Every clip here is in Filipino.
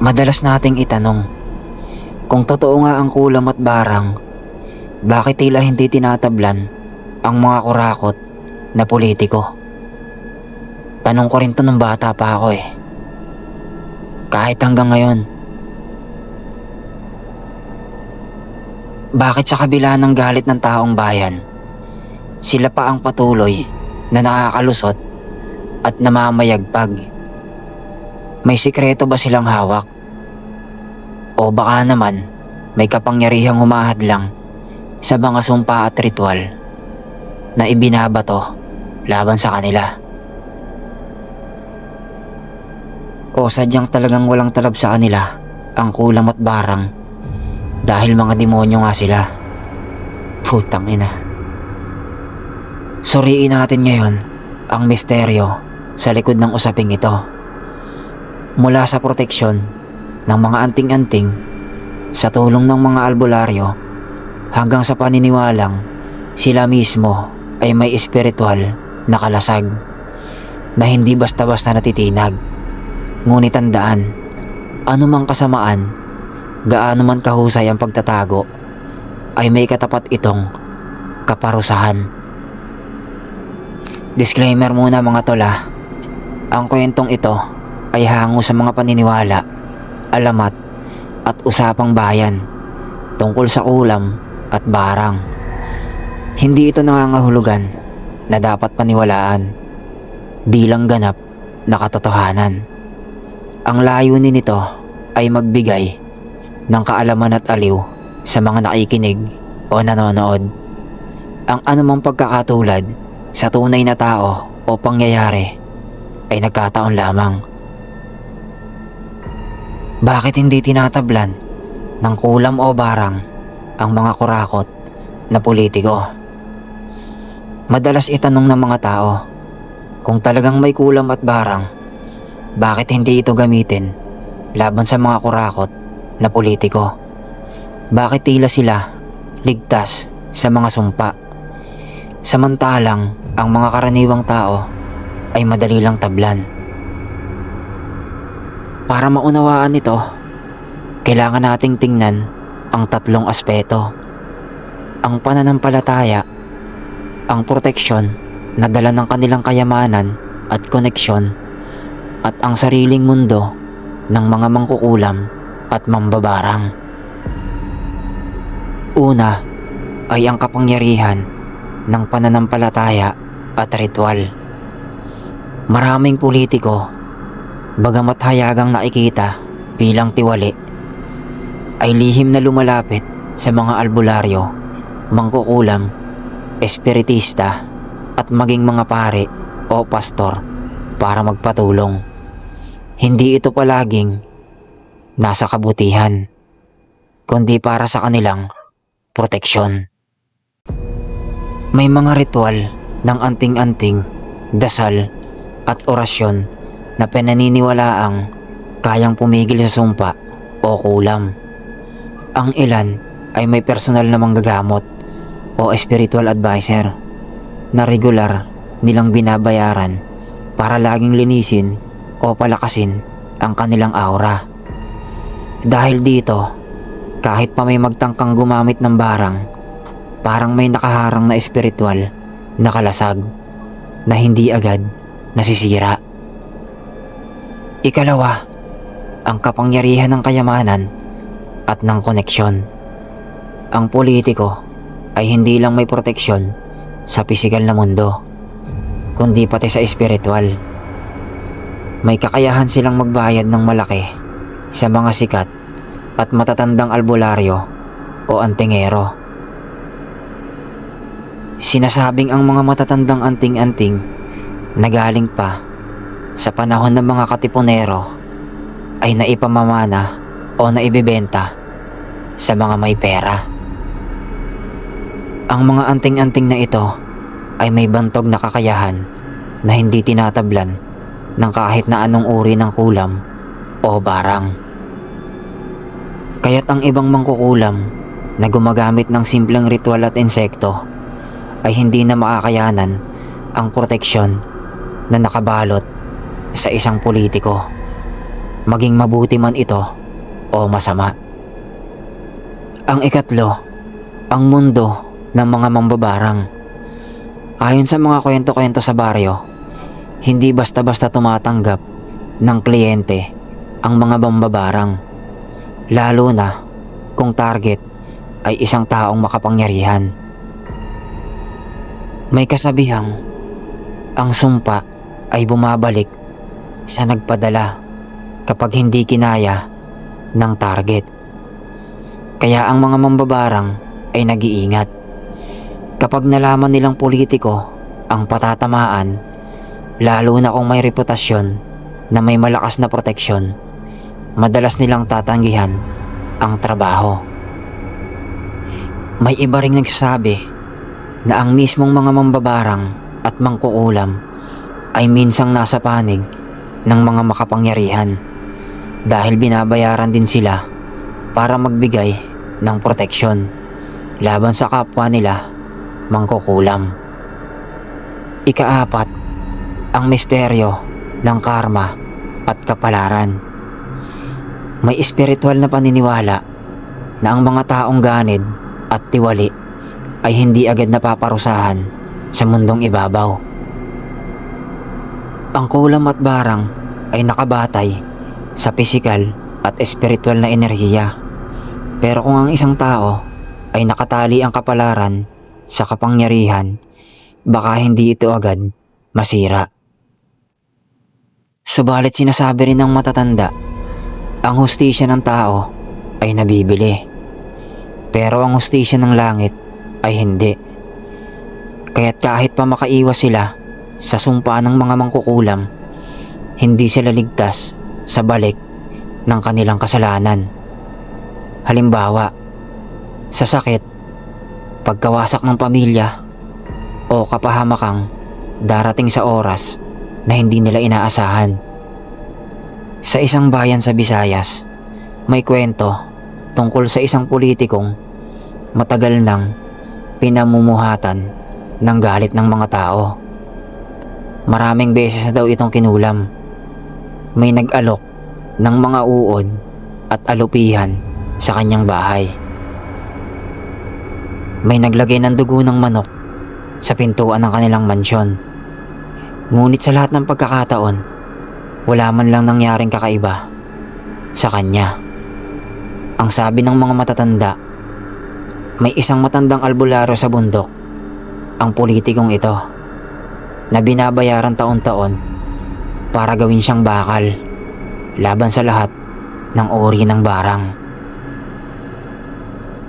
Madalas nating itanong, kung totoo nga ang kulam at barang, bakit tila hindi tinatablan ang mga kurakot na politiko? Tanong ko rin to nung bata pa ako eh. Kahit hanggang ngayon. Bakit sa kabila ng galit ng taong bayan, sila pa ang patuloy na nakakalusot at namamayagpag? May sikreto ba silang hawak? O baka naman may kapangyarihang humahadlang sa mga sumpa at ritual na ibinabato laban sa kanila? O sadyang talagang walang talab sa kanila ang kulam at barang dahil mga demonyo nga sila. Putang ina. Suriin natin ngayon ang misteryo sa likod ng usaping ito. Mula sa proteksyon ng mga anting-anting sa tulong ng mga albularyo hanggang sa paniniwalang sila mismo ay may espiritual na kalasag na hindi basta-basta natitinag. Ngunit tandaan, anumang kasamaan, gaano man kahusay ang pagtatago, ay may katapat itong kaparusahan. Disclaimer muna mga tola, ang kwentong ito ay hango sa mga paniniwala, alamat at usapang bayan tungkol sa ulam at barang. Hindi ito nangangahulugan na dapat paniwalaan bilang ganap na katotohanan. Ang layunin nito ay magbigay ng kaalaman at aliw sa mga nakikinig o nanonood. Ang anumang pagkakatulad sa tunay na tao o pangyayari ay nagkataon lamang. Bakit hindi tinatablan ng kulam o barang ang mga kurakot na politiko? Madalas itanong ng mga tao kung talagang may kulam at barang, bakit hindi ito gamitin laban sa mga kurakot na politiko? Bakit tila sila ligtas sa mga sumpa? Samantalang ang mga karaniwang tao ay madali lang tablan. Para maunawaan ito, kailangan nating tingnan ang tatlong aspeto. Ang pananampalataya, ang proteksyon na dala ng kanilang kayamanan at koneksyon, at ang sariling mundo ng mga mangkukulam at mambabarang. Una ay ang kapangyarihan ng pananampalataya at ritual. Maraming politiko, bagamat hayagang nakikita bilang tiwali, ay lihim na lumalapit sa mga albularyo, mangkukulam, espiritista at maging mga pare o pastor para magpatulong. Hindi ito palaging nasa kabutihan, kundi para sa kanilang proteksyon. May mga ritual ng anting-anting, dasal at orasyon na pinaniniwalaang kayang pumigil sa sumpa o kulam. Ang ilan ay may personal na manggagamot o spiritual advisor na regular nilang binabayaran para laging linisin o palakasin ang kanilang aura. Dahil dito, kahit pa may magtangkang gumamit ng barang, parang may nakaharang na espiritual na kalasag na hindi agad nasisira. Ikalawa, ang kapangyarihan ng kayamanan at ng koneksyon. Ang politiko ay hindi lang may proteksyon sa pisikal na mundo, kundi pati sa espiritual. May kakayahan silang magbayad ng malaki sa mga sikat at matatandang albularyo o antingero. Sinasabing ang mga matatandang anting-anting na galing pa sa panahon ng mga katipunero ay naipamamana o naibibenta sa mga may pera. Ang mga anting-anting na ito ay may bantog na kakayahan na hindi tinatablan ng kahit na anong uri ng kulam o barang. Kaya't ang ibang mangkukulam na gumagamit ng simpleng ritual at insekto ay hindi na makakayanan ang proteksyon na nakabalot sa isang politiko. maging mabuti man ito o masama. Ang ikatlo, ang mundo ng mga mambabarang. Ayon sa mga kwento-kwento sa baryo, hindi basta-basta tumatanggap ng kliyente ang mga mambabarang. Lalo na kung target ay isang taong makapangyarihan. May kasabihang ang sumpa ay bumabalik sa nagpadala kapag hindi kinaya ng target. Kaya ang mga mambabarang ay nag-iingat. Kapag nalaman nilang politiko ang patatamaan, lalo na kung may reputasyon na may malakas na proteksyon, madalas nilang tatanggihan ang trabaho. May iba ring nagsasabi na ang mismong mga mambabarang at mangkukulam ay minsang nasa panig ng mga makapangyarihan dahil binabayaran din sila para magbigay ng proteksyon laban sa kapwa nila mangkukulam. Ikaapat, ang misteryo ng karma at kapalaran. May espiritual na paniniwala na ang mga taong ganid at tiwali ay hindi agad napaparusahan sa mundong ibabaw. Ang kulam at barang ay nakabatay sa pisikal at espiritual na enerhiya. Pero kung ang isang tao ay nakatali ang kapalaran sa kapangyarihan, baka hindi ito agad masira. Subalit sinasabi rin ng matatanda, ang hustisya ng tao ay nabibili. Pero ang hustisya ng langit ay hindi. Kaya't kahit pa makaiwas sila sa sumpa ng mga mangkukulam, hindi sila ligtas sa balik ng kanilang kasalanan. Halimbawa, sa sakit, pagkawasak ng pamilya, o kapahamakang darating sa oras na hindi nila inaasahan. Sa isang bayan sa Visayas, may kwento tungkol sa isang politikong matagal nang pinamumuhatan ng galit ng mga tao. Maraming beses na daw itong kinulam. May nag-alok ng mga uod at alupihan sa kanyang bahay. May naglagay ng dugo ng manok sa pintuan ng kanilang mansyon. Ngunit sa lahat ng pagkakataon, wala man lang nangyaring kakaiba sa kanya. Ang sabi ng mga matatanda, may isang matandang albularyo sa bundok, ang politikong ito, na binabayaran taon-taon para gawin siyang bakal laban sa lahat ng uri ng barang.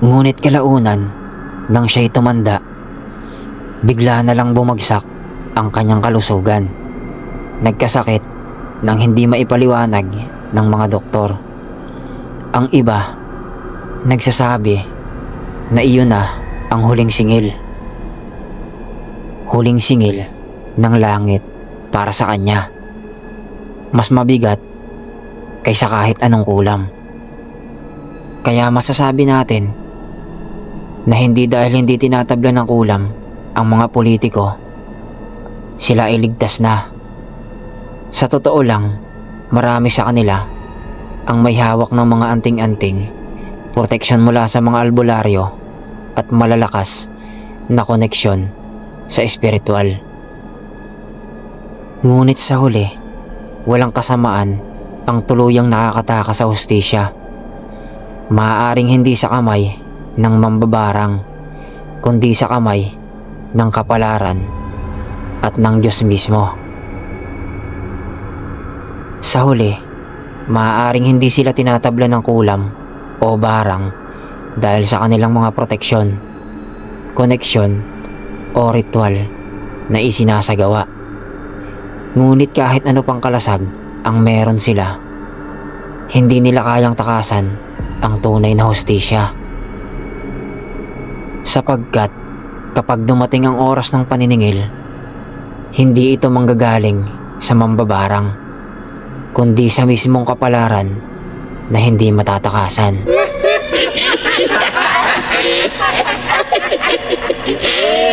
Ngunit kalaunan, nang siya'y tumanda, bigla na lang bumagsak ang kanyang kalusugan. Nagkasakit nang hindi maipaliwanag ng mga doktor. Ang iba, nagsasabi na iyon na ang huling singil. Huling singil ng langit para sa kanya. Mas mabigat kaysa kahit anong kulam. Kaya masasabi natin na hindi dahil hindi tinatabla ng kulam ang mga politiko, sila ay ligtas na. Sa totoo lang, marami sa kanila ang may hawak ng mga anting-anting, proteksyon mula sa mga albularyo at malalakas na koneksyon sa espiritual. Ngunit sa huli, walang kasamaan ang tuluyang nakakataka sa hustisya. Maaaring hindi sa kamay ng mambabarang, kundi sa kamay ng kapalaran at ng Diyos mismo. Sa huli, maaaring hindi sila tinatabla ng kulam o barang dahil sa kanilang mga proteksyon, koneksyon o ritual na isinasagawa. Ngunit kahit ano pang kalasag ang meron sila, hindi nila kayang takasan ang tunay na hustisya. Sapagkat kapag dumating ang oras ng paniningil, hindi ito manggagaling sa mambabarang, kundi sa mismong kapalaran na hindi matatakasan.